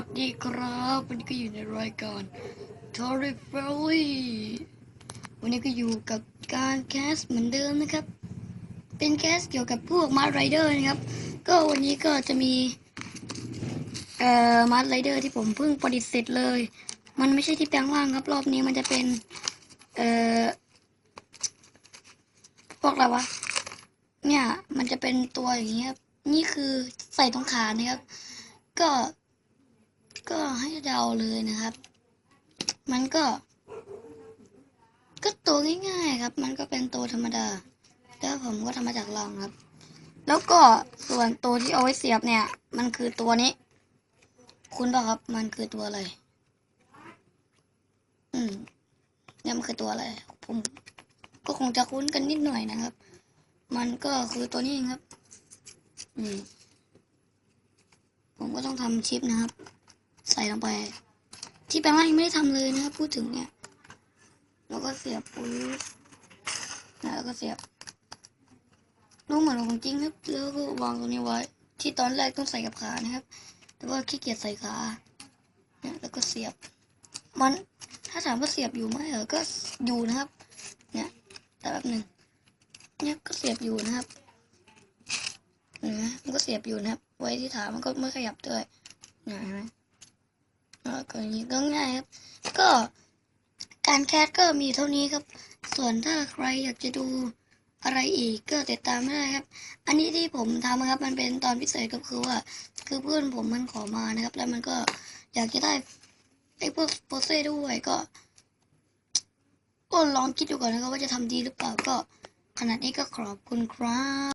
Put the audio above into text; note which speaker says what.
Speaker 1: วัสดีครับวันนี้ก็อยู่ในรายการ t o r y f a m i l y วันนี้ก็อยู่กับการแคสเหมือนเดิมนะครับ เป็นแคสเกี่ยวกับพวกมาร์ไรเดอร์นะครับ ก็วันนี้ก็จะมีเอ่อมาร์ไรเดอร์ที่ผมเพิ่งประดิษฐ์เสร็จเลย มันไม่ใช่ที่แปลงร่างครับ รอบนี้มันจะเป็นเอ่อพวกอะไรวะเนี่ยมันจะเป็นตัวอย่างเงี้ยนี่คือใส่ตรงขานะครับ ก็ ก็ให้เดาเลยนะครับ มันก็ ก็ตัวง่ายๆครับ มันก็เป็นตัวธรรมดา แล้วผมก็ทำมาจากรองครับ แล้วก็ส่วนตัวที่เอาไว้เสียบเนี่ย มันคือตัวนี้ คุณป่ะครับ มันคือตัวอะไร อืมเนี่ยมันคือตัวอะไร ผมก็คงจะคุ้นกันนิดหน่อยนะครับ มันก็คือตัวนี้เองครับ อืมผมก็ต้องทำชิปนะครับ ใส่ลงไป ที่แปลงร่างยังไม่ได้ทำเลยนะครับพูดถึงเนี่ยแล้วก็เสียบปุ๊บนะแล้วก็เสียบรูปเหมือนของจริงครับแล้วก็วางตรงนี้ไว้ ที่ตอนแรกต้องใส่กับขานะครับ แต่ว่าขี้เกียจใส่ขาเนี่ยแล้วก็เสียบ มันถ้าถามว่าเสียบอยู่ไหมเหรอก็อยู่นะครับ เนี่ยแต่แบบหนึ่งเนี่ยก็เสียบอยู่นะครับเห็นไหมมันก็เสียบอยู่นะครับ ไว้ที่ฐานมันก็ไม่ขยับด้วยเนี่ยเห็นไหม แล้วก็อย่างนี้ก็ง่ายครับ ก็การแคสก็มีเท่านี้ครับ ส่วนถ้าใครอยากจะดูอะไรอีกก็ติดตามได้ครับ อันนี้ที่ผมทำครับมันเป็นตอนพิเศษก็คือว่า คือเพื่อนผมมันขอมานะครับ แล้วมันก็อยากจะได้ไอ้พวกโปเซ่ด้วยก็ก็ลองคิดดูก่อนนะครับว่าจะทำดีหรือเปล่าก็ขนาดนี้ก็ขอบคุณครับ